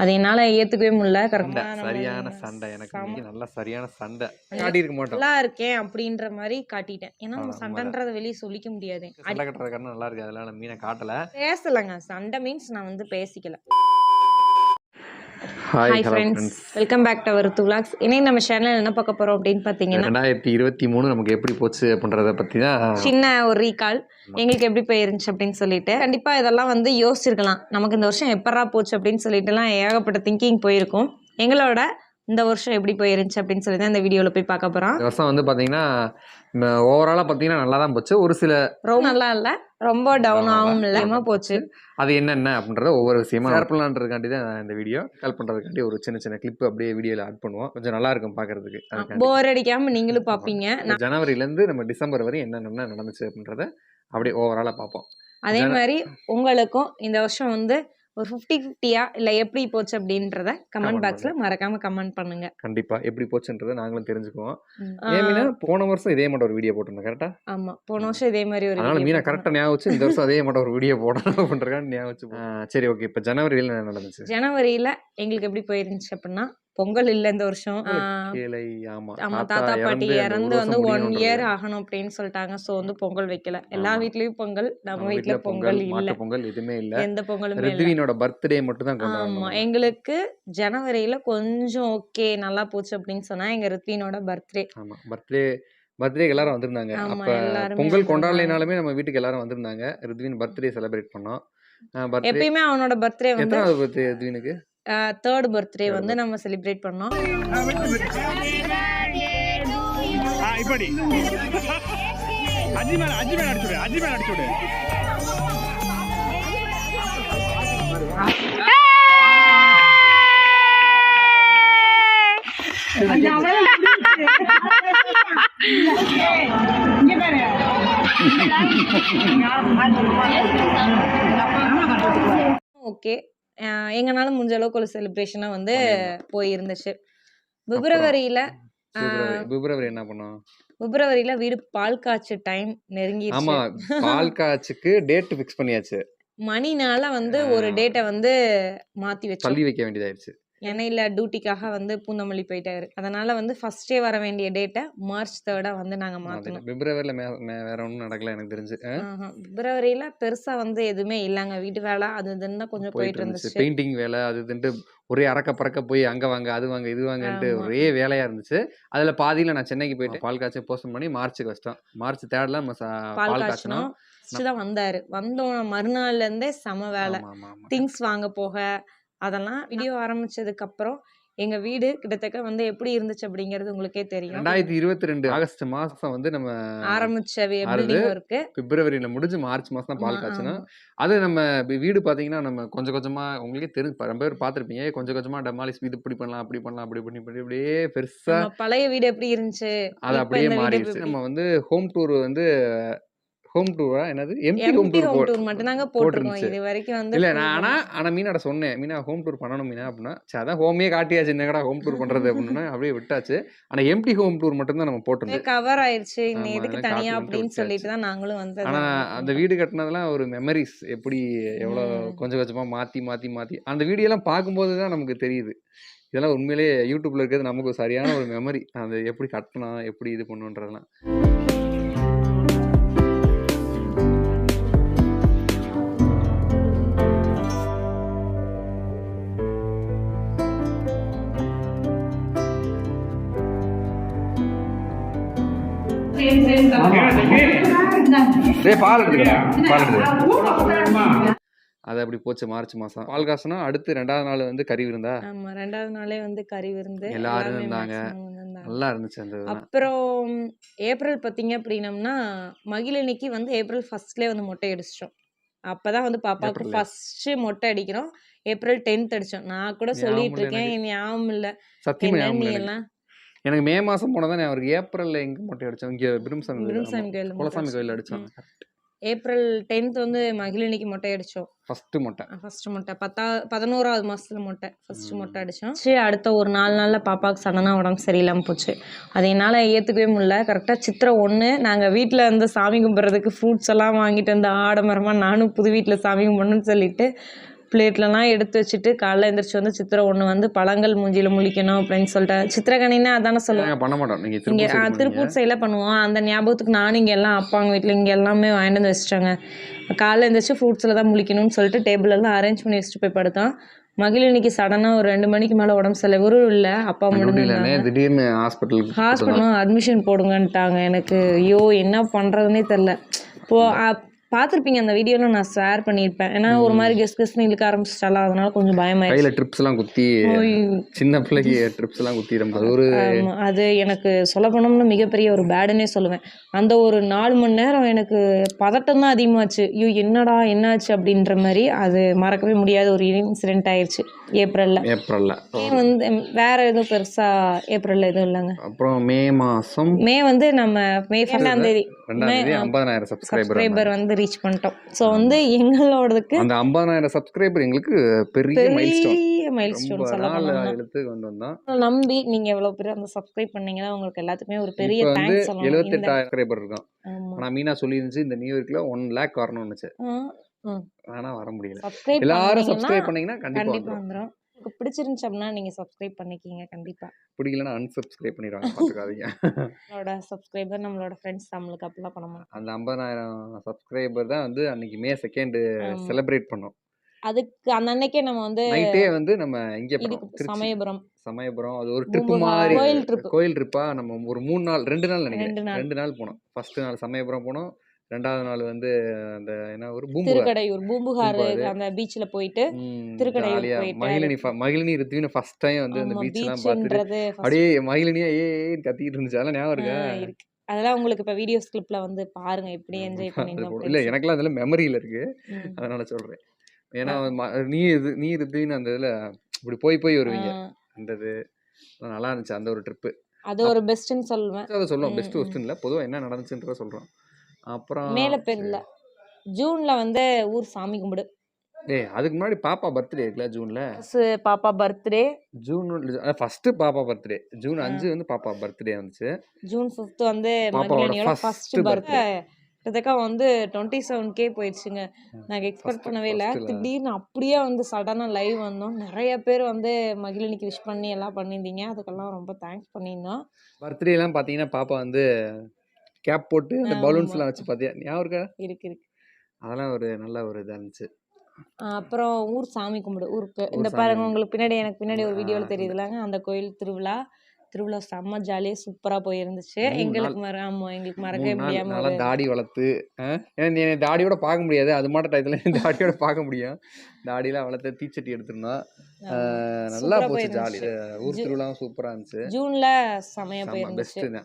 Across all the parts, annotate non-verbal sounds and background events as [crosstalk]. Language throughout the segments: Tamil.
அது என்னால் ஏற்றுக்கவே முடியல. சண்டை. கரெக்டாக சரியான சண்டை. எனக்கு நல்லா சரியான சண்டை. காட்டி இருக்க மாட்டோம். நல்லா இருக்கேன் அப்படின்ற மாதிரி காட்டிட்டேன். ஏன்னா நம்ம சண்டைன்றதை வெளியே சொல்லிக்க முடியாது. சண்டை கட்டுறது காரணம் நல்லா இருக்கு அதெல்லாம் மீனை காட்டல. பேசலைங்க. சண்டை மீன்ஸ் நான் வந்து பேசிக்கல. Hi friends welcome back to our துலாக்ஸ் இன்னைக்கு நம்ம சேனல் என்ன பார்க்க போறோம் அப்படின்னு பார்த்தீங்கன்னா ரெண்டாயிரத்தி இருபத்தி மூணு நமக்கு எப்படி போச்சு அப்படின்றத பத்தி தான் சின்ன ஒரு ரீகால் எங்களுக்கு எப்படி போயிருந்துச்சு அப்படின்னு சொல்லிட்டு கண்டிப்பா இதெல்லாம் வந்து யோசிச்சிருக்கலாம். நமக்கு இந்த வருஷம் எப்பரா போச்சு அப்படின்னு சொல்லிட்டுலாம் ஏகப்பட்ட திங்கிங் போயிருக்கும். எங்களோட இந்த வருஷம் எப்படி போயிருந்துச்சு அப்படின்னு சொல்லி தான் இந்த வீடியோவில் போய் பார்க்க போகிறோம் வருஷம் வந்து பாத்தீங்கன்னா ஓவராலாக பார்த்தீங்கன்னா நல்லா தான் போச்சு. ஒரு சில ரொம்ப நல்லா இல்லை. ரொம்ப டவுன். இல்லாமல் போச்சு. அது என்னென்ன அப்படின்றத ஒவ்வொரு விஷயமா ஷேர் பண்ணலான்றதுக்காண்டி தான் இந்த வீடியோ கால் பண்ணுறதுக்காண்டி ஒரு சின்ன சின்ன கிளிப் அப்படியே வீடியோவில் ஆட் பண்ணுவோம். கொஞ்சம் நல்லா இருக்கும் பார்க்கறதுக்கு. போர் அடிக்காம நீங்களும் பார்ப்பீங்க இந்த ஜனவரிலேருந்து நம்ம டிசம்பர் வரை என்னென்ன நடந்துச்சு அப்படின்றத அப்படியே ஓவராலாக பார்ப்போம் அதே மாதிரி உங்களுக்கும் இந்த வருஷம் வந்து ஒரு ஃபிஃப்டி ஃபிஃப்டியா இல்லை எப்படி போச்சு அப்படின்றத கமெண்ட் பாக்ஸில் மறக்காம கமெண்ட் பண்ணுங்க. கண்டிப்பா. எப்படி போச்சுன்றதை நாங்களும் தெரிஞ்சுக்குவோம். ஆ, ஏன் மீனா போன வருஷம் இதே மட்டும் ஒரு வீடியோ போட்டிருந்தோம் கரெக்டா ஆமா. போன வருஷம் இதே மாதிரி ஒரு அதனால மீனா. கரெக்டாக ஞாபகம் வச்சு இந்த வருஷம் அதே மட்டும் ஒரு வீடியோ போடணும் அப்படின்றக்காண்டி ஞாபகம் வச்சு சரி ஓகே இப்போ ஜனவரியில் என்ன நடந்துச்சு? ஜனவரியில எங்களுக்கு எப்படி போயிருந்துச்சு அப்படின்னா பொங்கல் இல்ல இந்த வருஷம். ஆமா. தாத்தா பாட்டி இறந்து வந்து ஒன். இயர் ஆகணும் அப்படின்னு சொல்லிட்டாங்க. சோ வந்து பொங்கல் வைக்கல. எல்லா. வீட்லயும் பொங்கல் நம்ம வீட்ல பொங்கல் இல்ல. பொங்கல் எதுவுமே இல்ல. எந்த பொங்கலுமே ரித்வினோட பர்த்டே மட்டும் தான் ஆமா. எங்களுக்கு ஜனவரியில கொஞ்சம் ஓகே நல்லா போச்சு அப்படின்னு சொன்னா எங்க ரித்வினோட பர்த்டே ஆமா. பர்த்டே பர்த்டே எல்லாரும் வந்திருந்தாங்க. அப்ப பொங்கல். கொண்டாடலைனாலுமே நம்ம வீட்டுக்கு எல்லாரும் வந்திருந்தாங்க. ரித்வின் பர்த்டே செலிப்ரேட் பண்ணோம். எப்பயுமே அவனோட பர்த்டே வந்து எத்தனாவது பர்த்டே ரித்வினுக்கு? தேர்ட் பர்த்டே வந்து நம்ம செலிப்ரேட் பண்ணோம். இப்படி. அஜி மேல அஜி மேல அடிச்சுடு அஜி மேல அடிச்சுடு ஓகே எங்கனால முடிஞ்ச அளவுக்கு ஒரு செலிப்ரேஷனா வந்து போயிருந்துச்சு. பிப்ரவரியில பிப்ரவரி என்ன பண்ணோம்? பிப்ரவரியில வீடு பால் காய்ச்ச டைம் ஆமா நெருங்கிடுச்சு பால் காய்ச்சுக்கு டேட் ஃபிக்ஸ் பண்ணியாச்சு. மணினால வந்து ஒரு. டேட்டை வந்து மாத்தி வச்சோம். தள்ளி வைக்க வேண்டியதாயிருச்சு இணையில டியூட்டிக்காக வந்து பூந்தமல்லி போயிட்டாரு. அதனால வந்து ஃபர்ஸ்டே வர வேண்டிய டேட்டை மார்ச் தேர்டா வந்து நாங்க மாத்தணும். பிப்ரவரியில வேற ஒன்றும் நடக்கல எனக்கு தெரிஞ்சு. பிப்ரவரியில பெருசா வந்து எதுவுமே இல்லைங்க. வீட்டு வேலை அது இதுன்னு தான் கொஞ்சம் போயிட்டு இருந்துச்சு. பெயிண்டிங் வேலை அது இதுன்ட்டு ஒரே அறக்க பறக்க போய் அங்க வாங்க அது வாங்க இது வாங்கன்ட்டு. ஒரே வேலையா இருந்துச்சு. அதுல பாதியில நான் சென்னைக்கு போயிட்டு பால் காய்ச்சி போஸ்ட் பண்ணி மார்ச்சுக்கு வச்சிட்டோம். மார்ச் தேர்ட்ல நம்ம பால் தான் வந்தாரு. வந்தோம். மறுநாள்ல இருந்தே செம வேலை. திங்ஸ் வாங்க போக அதெல்லாம் வீடியோ ஆரம்பிச்சதுக்கு அப்புறம் எங்க வீடு கிட்டத்தட்ட வந்து எப்படி இருந்துச்சு அப்படிங்கிறது உங்களுக்கே தெரியும். ரெண்டாயிரத்தி இருபத்தி ரெண்டு ஆகஸ்ட் மாசம் வந்து நம்ம ஆரம்பிச்ச ஒர்க்கு பிப்ரவரியில முடிஞ்சு மார்ச் மாசம் தான் பால் காய்ச்சணும். அது நம்ம வீடு பாத்தீங்கன்னா நம்ம கொஞ்சம் கொஞ்சமா உங்களுக்கே தெரிஞ்சு ரொம்ப பேர் பார்த்திருப்பீங்க கொஞ்சம் கொஞ்சமா டெமாலிஸ் இது இப்படி பண்ணலாம் அப்படி பண்ணலாம் அப்படி பண்ணி பண்ணி அப்படியே பெருசா பழைய வீடு எப்படி இருந்துச்சு? அது அப்படியே மாறிடுச்சு. நம்ம வந்து ஹோம் டூர் வந்து ஹோம் டூரா என்னது? Empty home tour home tour மட்டும் தாங்க போட்டிருக்கோம். இது வரைக்கும் வந்து இல்ல நான் ஆனா ஆனா மீனாட சொன்னேன். மீனா ஹோம் டூர் பண்ணணும் மீனா அப்படின்னா. சரி அதான் ஹோமே காட்டியாச்சு. என்னடா ஹோம் டூர் பண்றது அப்படின்னு அப்படியே விட்டாச்சு. ஆனா எம்டி ஹோம் டூர் மட்டும் தான் நம்ம போட்டிருந்தோம் கவர் இன்னும் ஆமா, எதுக்கு தனியா அப்படின்னு. சொல்லிட்டு தான் நாங்களும் வந்து ஆனா அந்த வீடு கட்டினதெல்லாம் ஒரு மெமரிஸ் எப்படி எவ்வளவு. கொஞ்சம் கொஞ்சமா மாத்தி மாத்தி மாத்தி. அந்த வீடியோ எல்லாம் பார்க்கும்போது தான் நமக்கு தெரியுது. இதெல்லாம் உண்மையிலேயே யூடியூப்ல இருக்கிறது நமக்கு ஒரு சரியான ஒரு மெமரி அந்த எப்படி கட்டணும் எப்படி இது பண்ணுன்றதெல்லாம் பால் அது அப்படி போச்சு மார்ச் மாசம். பால் காசுனா அடுத்து ரெண்டாவது நாள் வந்து கறி விருந்தா? ஆமா ரெண்டாவது நாளே வந்து கறி விருந்து. எல்லாரும் இருந்தாங்க. நல்லா இருந்துச்சு அந்த. அப்புறம் ஏப்ரல் பார்த்தீங்க அப்படின்னம்னா மகிழினிக்கு வந்து ஏப்ரல் ஃபர்ஸ்ட்லேயே வந்து மொட்டை அடிச்சிட்டோம். அப்பதான் வந்து பாப்பாவுக்கு? ஃபர்ஸ்ட் மொட்டை அடிக்கிறோம். ஏப்ரல் டென்த் அடிச்சோம். நான் கூட சொல்லிட்டு இருக்கேன். ஞாபகம் இல்ல. நீ. எல்லாம்? எனக்கு மே மாசம் போனதான் அவருக்கு ஏப்ரல்ல எங்க மொட்டை அடிச்சோம். இங்க பிரும்சாமி குருசாமி கோயில் குலசாமி கோயில் அடிச்சோம். ஏப்ரல் டென்த் வந்து மகிழினிக்கு மொட்டை அடிச்சோம். ஃபர்ஸ்ட் மொட்டை. ஃபர்ஸ்ட் மொட்டை. பத்தா பதினோராவது மாசத்துல மொட்டை. ஃபர்ஸ்ட். மொட்டை அடிச்சோம். சரி அடுத்த ஒரு நாலு நாள்ல பாப்பாவுக்கு சடனா உடம்பு சரியில்லாம போச்சு. அது என்னால ஏத்துக்கவே முடியல. கரெக்டா சித்திரை ஒண்ணு நாங்க வீட்ல இருந்து சாமி கும்பிட்றதுக்கு ஃப்ரூட்ஸ் எல்லாம் வாங்கிட்டு வந்து ஆடம்பரமா நானும் புது வீட்ல சாமி கும்பிடணும்னு சொல்லிட்டு பிளேட்லலாம் எடுத்து வச்சுட்டு காலைல எந்திரிச்சு வந்து சித்திரை ஒன்று வந்து பழங்கள் மூஞ்சியில் முழிக்கணும் அப்படின்னு சொல்லிட்டு. சித்திரக்கணின்னா அதானே சொல்லுவோம். நாங்க பண்ண மாட்டோம். இங்கே திருப்பூர். சைடில் பண்ணுவோம். அந்த ஞாபகத்துக்கு நானும் இங்கே எல்லாம் அப்பாங்க வீட்டில் இங்கே எல்லாமே வாங்கிட்டு வந்து வச்சிட்டாங்க. காலைல எழுந்திரிச்சு ஃப்ரூட்ஸில் தான் முழிக்கணும்னு சொல்லிட்டு டேபிள் எல்லாம் அரேஞ்ச் பண்ணி வச்சுட்டு போய் படுத்தோம். மகிழ் இன்னைக்கு சடனாக ஒரு ரெண்டு மணிக்கு மேலே உடம்பு சரியில்லை. இவரும் இல்லை. அப்பா மட்டும் திடீர்னு ஹாஸ்பிட்டலுக்கு ஹாஸ்பிட்டலும் அட்மிஷன் போடுங்கன்ட்டாங்க எனக்கு. ஐயோ என்ன பண்ணுறதுனே தெரில இப்போ பார்த்துருப்பீங்க அந்த வீடியோவில் நான் ஷேர் பண்ணியிருப்பேன் ஏன்னா ஒரு மாதிரி கெஸ் கெஸ்னு இழுக்க ஆரம்பிச்சிட்டால அதனால கொஞ்சம் பயமாயிடுச்சு. கையில ட்ரிப்ஸ் எல்லாம் குத்தி சின்ன பிள்ளைக்கு ட்ரிப்ஸ் எல்லாம் குத்தி அது ஒரு அது எனக்கு சொல்ல போனோம்னா மிகப்பெரிய ஒரு பேடுன்னே சொல்லுவேன். அந்த ஒரு நாலு மணி நேரம் எனக்கு பதட்டம் தான் அதிகமாச்சு. ஐயோ என்னடா என்னாச்சு அப்படின்ற மாதிரி அது மறக்கவே முடியாத ஒரு இன்சிடென்ட் ஆயிடுச்சு ஏப்ரலில் ஏப்ரல்ல வந்து வேற எதுவும் பெருசா ஏப்ரல்ல எதுவும் இல்லைங்க. அப்புறம் மே மாசம். மே வந்து நம்ம மே ரெண்டாம் தேதி. ஐம்பதாயிரம் சப்ஸ்கிரைபர் வந்து ரீச் பண்ணிட்டோம். ஸோ வந்து எங்களோடதுக்கு அந்த ஐம்பதாயிரம் சப்ஸ்கிரைபர் எங்களுக்கு பெரிய மைல்ஸ்டோன் பெரிய மைல் ஸ்டோன் ரொம்ப சொல்ல நாள் போனோம்னா எடுத்து கொண்டு வந்தோம். நம்பி நீங்க எவ்வளவு பேர் அந்த சப்ஸ்கிரைப் பண்ணீங்கன்னா உங்களுக்கு எல்லாத்துக்குமே ஒரு பெரிய தேங்க்ஸ் சொல்லணும். இந்த- எழுபத்தெட்டாயிரம் சப்ஸ்கிரைபர் இருக்கும். ஆனா மீனா சொல்லியிருந்துச்சு இந்த நியூ இயர்க்ல ஒன் லேக் வரணும்னுச்சு ஆனா வர முடியல. எல்லாரும் சப்ஸ்கிரைப் பண்ணீங்கன்னா கண்டிப்பா கண்டிப்பா வந்துரும். வந்துரும். உங்களுக்கு பிடிச்சிருந்துச்சு அப்படின்னா நீங்க சப்ஸ்கிரைப் பண்ணிக்கிங்க கண்டிப்பா. பிடிக்கலன்னா unsubscribe பண்ணிடுவாங்க [laughs] பாத்துக்காதீங்க. நம்மளோட சப்ஸ்கிரைபர் நம்மளோட ஃப்ரெண்ட்ஸ் நம்மளுக்கு அப்படிலாம் பண்ண அந்த ஐம்பதாயிரம் சப்ஸ்கிரைபர் தான் வந்து அன்னைக்கு மே செகண்ட். செலிப்ரேட் பண்ணோம். அதுக்கு அந்த அன்னைக்கே நம்ம வந்து நைட்டே வந்து நம்ம இங்க சமயபுரம். சமயபுரம் அது ஒரு ட்ரிப் மாதிரி கோயில் trip. கோயில் ட்ரிப்பா நம்ம ஒரு மூணு நாள் ரெண்டு நாள் நினைக்கிறேன். ரெண்டு நாள். போனோம். ஃபர்ஸ்ட் நாள் சமயபுரம் போனோம். ரெண்டாவது நாள் வந்து அந்த என்ன ஒரு திருக்கடையூர் பூம்புகார். அந்த பீச்ல போயிட்டு திருக்கடையூர் போயிட்டு மகிழினி மகிழினி ரித்வின ஃபர்ஸ்ட் டைம் வந்து அந்த ஆமா பீச் எல்லாம் பார்த்துட்டு அப்படியே மகிழினியா ஏ கத்திட்டு இருந்துச்சு. அதெல்லாம் ஞாபகம் இருக்கா? அதெல்லாம் உங்களுக்கு இப்ப வீடியோஸ் கிளிப்ல வந்து பாருங்க எப்படி என்ஜாய் பண்ணிருந்தோம் இல்ல எனக்கெல்லாம் அதுல மெமரியில இருக்கு. அதனால சொல்றேன். ஏன்னா நீ இது நீ ரித்வின்னு அந்த இதுல இப்படி போய் போய் வருவீங்க. அந்த இது அதெல்லாம் நல்லா இருந்துச்சு அந்த ஒரு ட்ரிப்பு அது ஒரு பெஸ்ட்னு சொல்லுவேன். அதை சொல்லுவோம். பெஸ்ட். ஒஸ்ட் இல்ல பொதுவா என்ன நடந்துச்சுன்றத சொல்றோம். அப்புறம் மேல பேர்ல. ஜூன்ல வந்து ஊர் சாமி கும்பிடு. டேய் அதுக்கு முன்னாடி பாப்பா பர்த்டே இருக்குல்ல ஜூன்ல? First பாப்பா பர்த்டே. ஜூன் ஃபர்ஸ்ட் பாப்பா பர்த்டே. ஜூன் அஞ்சு வந்து பாப்பா பர்த்டே வந்துச்சு. ஜூன் ஃபிஃப்த் வந்து பாப்பாவோட மகிழினியோட first ஃபர்ஸ்ட் birthday. பர்த்டே கிட்டத்தட்ட வந்து டுவெண்ட்டி செவன் கே போயிடுச்சுங்க. நாங்கள் எக்ஸ்பெக்ட் First- பண்ணவே இல்லை. first ல. திடீர்னு அப்படியே வந்து சடனாக லைவ் வந்தோம். நிறைய பேர் வந்து மகிழினிக்கு விஷ் பண்ணி எல்லாம் பண்ணியிருந்தீங்க. அதுக்கெல்லாம் ரொம்ப தேங்க்ஸ் பண்ணியிருந்தோம். பர்த்டே எல்லாம் பாத்தீங்கன்னா பாப்பா வந்து கேப் போட்டு அந்த ஆமா. பலூன்ஸ் எல்லாம் வச்சு பாத்தியா? ஞாபகம் இருக்கா? இருக்கு இருக்கு. அதெல்லாம் ஒரு நல்ல ஒரு இதா இருந்துச்சு. அப்புறம் ஊர் சாமி கும்பிடு ஊருக்கு ஊர் இந்த பாருங்க. உங்களுக்கு பின்னாடி எனக்கு பின்னாடி ஒரு வீடியோவில் அந்த- தெரியுதுலாங்க அந்த கோயில் திருவிழா. திருவிழா செம்ம ஜாலியாக சூப்பராக போயிருந்துச்சு. எங்களுக்கு மற ஆமாம் எங்களுக்கு மறக்கவே மூணு நாள் முடியாம நல்லா தாடி வளர்த்து? ஏன்னா நீ தாடியோட பார்க்க முடியாது. அது மாட்ட டயத்துல [laughs] தாடியோட பார்க்க முடியும். தாடியெல்லாம் வளர்த்து தீச்சட்டி எடுத்திருந்தோம் நல்லா போச்சு ஜாலி. ஊர் திருவிழாவும் சூப்பரா இருந்துச்சு. ஜூன்ல செமையா செம்ம போயிருந்துச்சு.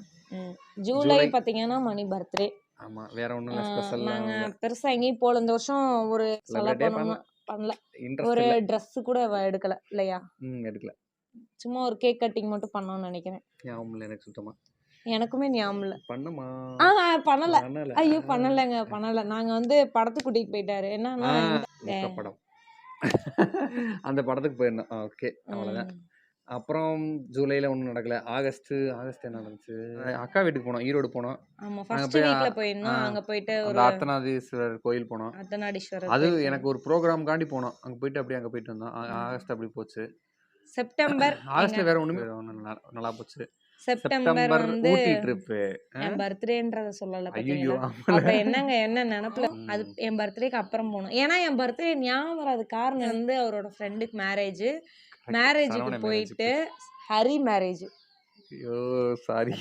ஜூலை. பாத்தீங்கன்னா மணி பர்த்டே. ஆமா வேற ஒண்ணும் ஸ்பெஷல் நாங்க பெருசா எங்கேயும் போல இந்த வருஷம் ஒரு சொல்ல போனோம்னா பண்ணல. ஒரு Dress கூட எடுக்கல இல்லையா? ம் எடுக்கல. சும்மா ஒரு கேக் கட்டிங் மட்டும் பண்ணோம்னு நினைக்கிறேன். ஞாபகம் இல்லை எனக்கு சுத்தமா. எனக்குமே ஞாபகம் இல்ல. பண்ணமா? ஆ பண்ணல. ஐயோ பண்ணலைங்க பண்ணல. நாங்க வந்து படத்துக்கு கூட்டிட்டு போயிட்டாரு. என்னன்னா அந்த படத்துக்கு போயிருந்தோம். ஓகே. அவ்வளவுதான். அப்புறம் ஜூலைல ஒண்ணும் நடக்கல. ஆகஸ்ட் ஆகஸ்ட் என்ன நடந்துச்சு? அக்கா வீட்டுக்கு போனோம் ஈரோடு போனோம். ஆமா ஃபர்ஸ்ட் போய் வீக்ல போயிருந்தோம். அங்க போயிட்டு ஒரு அர்த்தநாதீஸ்வரர் கோயில் போனோம். அர்த்தநாடீஸ்வரர் அது எனக்கு ஒரு ப்ரோக்ராம் காண்டி போனோம். அங்க போயிட்டு அப்படியே அங்க போயிட்டு வந்தோம். ஆகஸ்ட் அப்படி போச்சு. செப்டம்பர் [clears throat] ஆகஸ்ட்ல எங்க- வேற ஒண்ணுமே நல்லா- போச்சு. செப்டம்பர் வந்து என் பர்த்டேன்றத சொல்லல அப்ப என்னங்க என்ன நினப்புல. அது என் பர்த்டேக்கு அப்புறம் போனோம். ஏன்னா என் பர்த்டே ஞாபகம் வராது. காரணம் வந்து அவரோட ஃப்ரெண்டுக்கு மேரேஜ் மேரேஜுக்கு போயிட்டு ஹரி மேரேஜ் ஐயோ சாரி.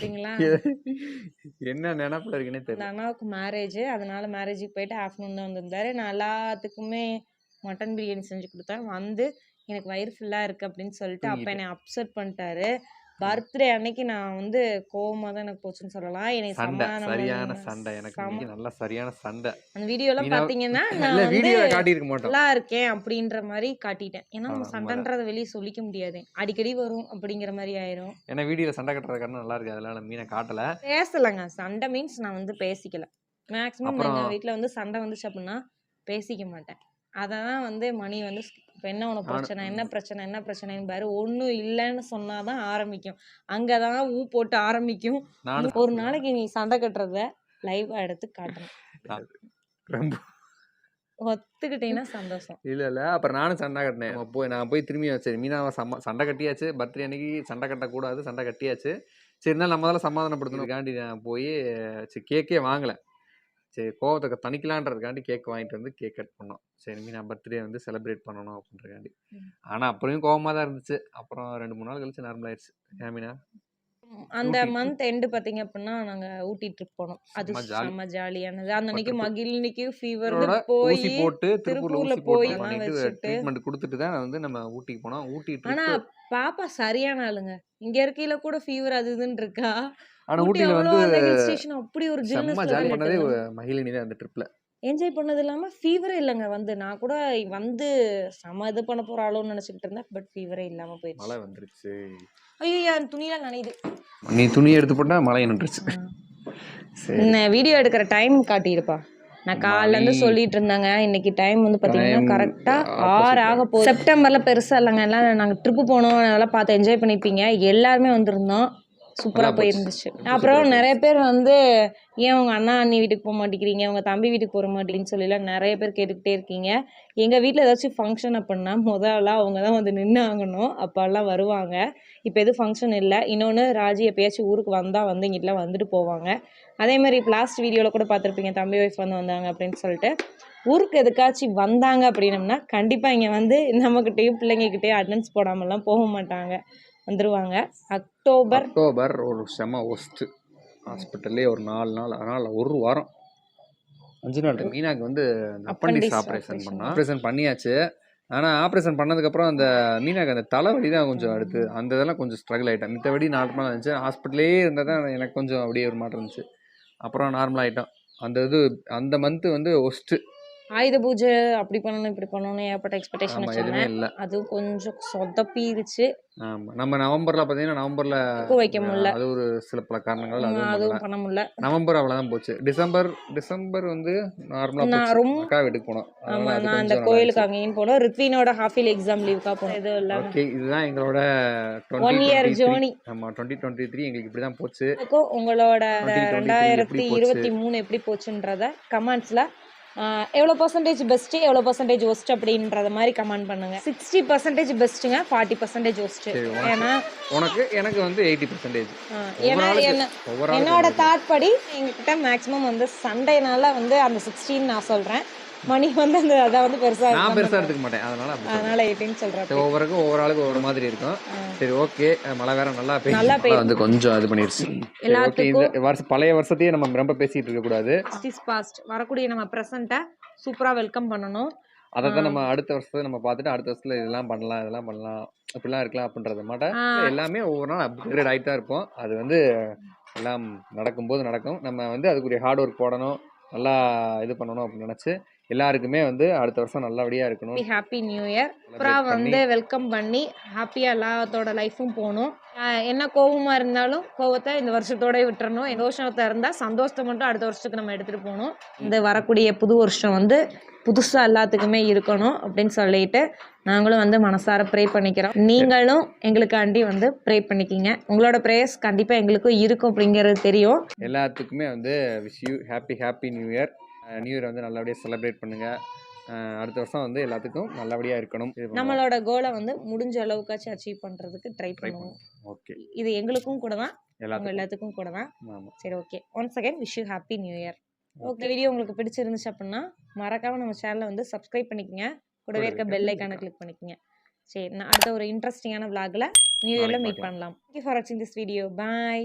என்ன நினைப்புல இருக்குன்னே தெரியல. அண்ணாவுக்கு மேரேஜ் அதனால மேரேஜுக்கு போயிட்டு ஆஃப்டர்நூன் தான் வந்திருந்தாரு. நான் எல்லாத்துக்குமே மட்டன் பிரியாணி செஞ்சு கொடுத்தேன். வந்து எனக்கு வயிறு ஃபுல்லாக இருக்கு அப்படின்னு சொல்லிட்டு அப்போ. என்னை அப்செட் பண்ணிட்டாரு. பர்த்டே அன்னைக்கு நான் வந்து கோவமா தான் எனக்கு போச்சுன்னு சொல்லலாம். எனக்கு சண்டை சரியான சண்டை. எனக்கு நல்ல சரியான சண்டை. அந்த வீடியோலாம் மீனா- பார்த்தீங்கன்னா நான் வீடியோல காட்டியிருக்க மாட்டோம். நல்லா இருக்கேன் அப்படின்ற மாதிரி காட்டிட்டேன். ஏன்னா நம்ம சண்டைன்றதை வெளியே சொல்லிக்க முடியாது. அடிக்கடி வரும் அப்படிங்கிற மாதிரி ஆயிரும். ஏன்னா வீடியோல சண்டை கட்டுறது நல்லா இருக்கு. அதனால மீனை காட்டல. பேசலைங்க. சண்டை மீன்ஸ் நான் வந்து பேசிக்கல. மேக்ஸிமம் எங்கள் வீட்டில் வந்து சண்டை வந்துச்சு அப்படின்னா பேசிக்க மாட்டேன். அதை தான் வந்து மணி வந்து இப்போ என்ன உனக்கு பிரச்சனை? என்ன பிரச்சனை? என்ன பிரச்சனைன்னு பாரு. ஒன்றும் இல்லைன்னு சொன்னால் தான் ஆரம்பிக்கும். அங்கே தான் ஊ போட்டு ஆரம்பிக்கும். ஒரு நாளைக்கு நீ சண்டை கட்டுறத லைவாக எடுத்து காட்டணும். ரொம்ப ஒத்துக்கிட்டீங்கன்னா சந்தோஷம். இல்ல இல்ல. அப்புறம் நானும் சண்டை கட்டினேன். போய் நான் போய் திரும்பி சரி மீனாவை சம்ம சண்டை கட்டியாச்சு. பர்த்டே அன்னைக்கு சண்டை கட்டக்கூடாது சண்டை கட்டியாச்சு. சரி நம்ம தான் சமாதானப்படுத்தணுக்காண்டி நான் போய் சரி கேக்கே வாங்கலை. சரி கோவத்தை தணிக்கலான்றதுக்காண்டி கேக் வாங்கிட்டு வந்து கேக் கட் பண்ணோம். சரி மீனா பர்த்டே வந்து செலிப்ரேட் பண்ணணும் அப்படின்றக்காண்டி ம். ஆனால் அப்புறம் கோவமாக தான் இருந்துச்சு. அப்புறம் ரெண்டு மூணு நாள் கழிச்சு நார்மல் ஆயிடுச்சு. அந்த. மந்த் எண்டு பாத்தீங்க அப்படின்னா நாங்க ஊட்டி ட்ரிப் போனோம். அது செம்ம ஜாலியானது. அந்த அன்னைக்கு. மகிழ்னிக்கு ஃபீவர் போய் ஊசி போட்டு திருப்பூர்ல போய். ட்ரீட்மெண்ட் கொடுத்துட்டு தான் வந்து நம்ம ஊட்டிக்கு போனோம். ஊட்டி ஆனா பாப்பா சரியான ஆளுங்க. இங்க இருக்கையில கூட ஃபீவர் அது இதுன்னு இருக்கா? ஆனா ஊட்டி ஊட்டியில வந்து ஹில் ஸ்டேஷன் அப்படி ஒரு செம்ம ஜாலி பண்ணதே மகிழினி தான் அந்த ட்ரிப்ல என்ஜாய் பண்ணது இல்லாம ஃபீவரே இல்லைங்க. வந்து நான் கூட வந்து செம இது பண்ண போற ஆளோன்னு நினைச்சுக்கிட்டு இருந்தேன். பட் ஃபீவரே இல்லாம மழை போயிடுச்சு வந்துருச்சு. ஐயோ என் துணியெல்லாம் நனையுது. நீ துணி எடுத்து போட்டா மழை நின்றுச்சு. வீடியோ எடுக்கிற டைம் காட்டியிருப்பா. நான் காலைல இருந்து சொல்லிட்டு இருந்தாங்க. இன்னைக்கு டைம் வந்து பாத்தீங்கன்னா Time கரெக்டா ஆறு ஆக போகுது. செப்டம்பர்ல பெருசா இல்லைங்க. எல்லாம் நாங்க ட்ரிப்பு போனோம். நல்லா பார்த்து என்ஜாய் பண்ணிப்பீங்க எல்லாருமே வந்திருந்தோம். சூப்பரா நல்லா போச்சு. போயிருந்துச்சு அப்புறம். நிறைய பேர் வந்து ஏன் உங்க அண்ணா அண்ணி வீட்டுக்கு போக மாட்டேங்கிறீங்க? உங்க தம்பி வீட்டுக்கு போக மாட்டேங்கிறீங்கன்னு சொல்லிலாம் நிறைய பேர் கேட்டுக்கிட்டே இருக்கீங்க. எங்க வீட்ல ஏதாச்சும் ஃபங்க்ஷன் அப்படின்னா முதல்ல அவங்க தான் வந்து நின்று ஆகணும் அப்பெல்லாம் வருவாங்க. இப்போ எதுவும் ஃபங்க்ஷன் இல்லை. இன்னொன்று ராஜி எப்பயாச்சும் ஊருக்கு வந்தால் வந்து இங்கிட்டலாம் வந்துட்டு போவாங்க. அதே மாதிரி லாஸ்ட் வீடியோவில் கூட பார்த்துருப்பீங்க தம்பி ஒய்ஃப் வந்து வந்தாங்க அப்படின்னு சொல்லிட்டு. ஊருக்கு எதுக்காச்சும் வந்தாங்க அப்படின்னம்னா கண்டிப்பாக இங்கே வந்து நம்மக்கிட்டேயும் பிள்ளைங்கக்கிட்டேயும் அட்டன்ஸ் போடாமலாம் போக மாட்டாங்க. வந்துருவாங்க. அக்டோபர் அக்டோபர் ஒரு செம ஒஸ்ட் ஹாஸ்பிட்டல்லே ஒரு நாலு நாள் அதனால ஒரு வாரம். அஞ்சு நாள் மீனாக்கு வந்து அப்பண்டிஸ் ஆப்ரேஷன். பண்ணோம் ஆப்ரேஷன் பண்ணியாச்சு. ஆனால் ஆப்ரேஷன் பண்ணதுக்கப்புறம் அந்த மீனாக்கு அந்த தலைவலி தான் கொஞ்சம் அடுத்து. அந்த இதெல்லாம் கொஞ்சம் ஸ்ட்ரகிள் ஆகிட்டேன் மித்தபடி நார்மலாக இருந்துச்சு. ஹாஸ்பிட்டலே இருந்தால் தான் எனக்கு கொஞ்சம் அப்படியே ஒரு மாற்றம் இருந்துச்சு. அப்புறம் நார்மல் ஆகிட்டோம் அந்த இது அந்த மந்த்து வந்து ஒஸ்ட்டு ஆயுத பூஜை அப்படி பண்ணணும் இப்படி பண்ணணும் ஏற்பட்ட எக்ஸ்பெக்டேஷன் இல்லை. அதுவும் கொஞ்சம் சொதப்பிருச்சு. ஆமாம் நம்ம நவம்பரில் பார்த்தீங்கன்னா நவம்பரில் பூ வைக்க முடியல. அது ஒரு சில பல காரணங்கள் அதுவும் பண்ண முடியல. நவம்பர் அவ்வளோதான் போச்சு. டிசம்பர் டிசம்பர் வந்து நார்மலாக நான் போச்சு. ரொம்ப- அக்கா வீட்டுக்கு போனோம். ஆமா நான் அந்த கோயிலுக்கு அங்கேயும் போனோம். ரித்வினோட ஹாஃபில் எக்ஸாம் லீவுக்கா போனோம். எதுவும் இல்லாம. ஓகே இதுதான் எங்களோட ஒன் இயர் ஜேர்னி ஆமா டுவெண்ட்டி டுவெண்ட்டி த்ரீ எங்களுக்கு இப்படி தான் போச்சு உங்களோட 2023 ரெண்டாயிரத்தி எப்படி போச்சு? இருபத்தி மூணு எப்படி போச்சுன்றத கமெண்ட்ஸ்ல எவ்வளோ பர்சன்டேஜ் பெஸ்ட்டு எவ்வளோ பர்சன்டேஜ் ஒஸ்ட் அப்படின்றத மாதிரி கமெண்ட் பண்ணுங்க. சிக்ஸ்டி பர்சன்டேஜ் பெஸ்ட்டுங்க ஃபார்ட்டி பர்சன்டேஜ் ஒஸ்ட்டு ஏன்னா உனக்கு எனக்கு வந்து எயிட்டி பர்சன்டேஜ் ஏன்னா என்னோட தாட் படி எங்ககிட்ட மேக்ஸிமம் வந்து சண்டேனால வந்து அந்த சிக்ஸ்டீன் நான் சொல்றேன். மணி வந்து அந்த அதை வந்து பெருசா நான் இது பெருசா பண்ண எடுத்துக்க மாட்டேன். அதனால. அதனால எயிட்டின்னு சொல்றேன். சரி, ஒவ்வொருக்கும் ஒவ்வொரு ஆளுக்கு ஒவ்வொரு மாதிரி இருக்கும். சரி ஓகே. மழை வேற நல்லா பெய்யுது. நல்லா பெய்யுது. மழை வந்து கொஞ்சம் இது பண்ணிருச்சு. இந்த வருஷம் பழைய வருஷத்தையே நம்ம ரொம்ப பேசிட்டு இருக்க கூடாது. பாஸ்ட் வரக்கூடிய நம்ம ப்ரெசண்ட்டை சூப்பரா வெல்கம் பண்ணணும். அதை தான். நம்ம அடுத்த வருஷத்தை நம்ம பார்த்துட்டு அடுத்த வருஷத்துல இதெல்லாம் பண்ணலாம் இதெல்லாம் பண்ணலாம். இப்படிலாம் இருக்கலாம் அப்படின்றத மாட்டேன் எல்லாமே ஒவ்வொரு நாள் அப்கிரேட் ஆகிட்டு தான் இருப்போம். அது வந்து எல்லாம் நடக்கும்போது நடக்கும். நம்ம வந்து அதுக்குரிய ஹார்ட் ஒர்க் போடணும். நல்லா இது பண்ணணும் அப்படின்னு நினச்சி எல்லாருக்குமே வந்து அடுத்த வருஷம் நல்லபடியாக இருக்கணும். ஹாப்பி நியூ இயர் அப்புறம் வந்து வெல்கம் பண்ணி ஹாப்பியாக எல்லாத்தோட லைஃப்பும் போகணும். என்ன கோவமாக இருந்தாலும் கோவத்தை இந்த வருஷத்தோட விட்டுறணும். சந்தோஷத்தை இருந்தால் சந்தோஷத்தை மட்டும் அடுத்த வருஷத்துக்கு நம்ம எடுத்துகிட்டு போகணும். இந்த வரக்கூடிய புது வருஷம் வந்து புதுசாக எல்லாத்துக்குமே இருக்கணும் அப்படின்னு சொல்லிட்டு நாங்களும் வந்து மனசார ப்ரே பண்ணிக்கிறோம். நீங்களும் எங்களுக்காண்டி வந்து ப்ரே பண்ணிக்கிங்க. உங்களோட ப்ரேயர்ஸ் கண்டிப்பாக எங்களுக்கும் இருக்கும் அப்படிங்கிறது தெரியும். எல்லாத்துக்குமே வந்து wish you happy happy new year new year வந்து நல்லபடியாக செலிப்ரேட் பண்ணுங்க. அடுத்த வருஷம் வந்து எல்லாத்துக்கும் நல்லபடியாக இருக்கணும். நம்மளோட கோலை வந்து முடிஞ்ச அளவுக்காச்சும் அச்சீவ் பண்ணுறதுக்கு ட்ரை பண்ணுவோம். ஓகே இது எங்களுக்கும் கூட தான். எல்லாத்துக்கும். கூட தான். சரி okay once again wish you happy new year okay video உங்களுக்கு பிடிச்சிருந்துச்சு அப்படின்னா மறக்காம நம்ம சேனலை வந்து சப்ஸ்கிரைப் பண்ணிக்கங்க. கூடவே இருக்க பெல் ஐக்கானை கிளிக் பண்ணிக்கங்க. சரி நான் அடுத்த ஒரு இன்ட்ரெஸ்டிங்கான vlogல நியூ இயர்ல மீட் பண்ணலாம். தேங்க்யூ ஃபார் வாட்சிங் திஸ் வீடியோ பாய்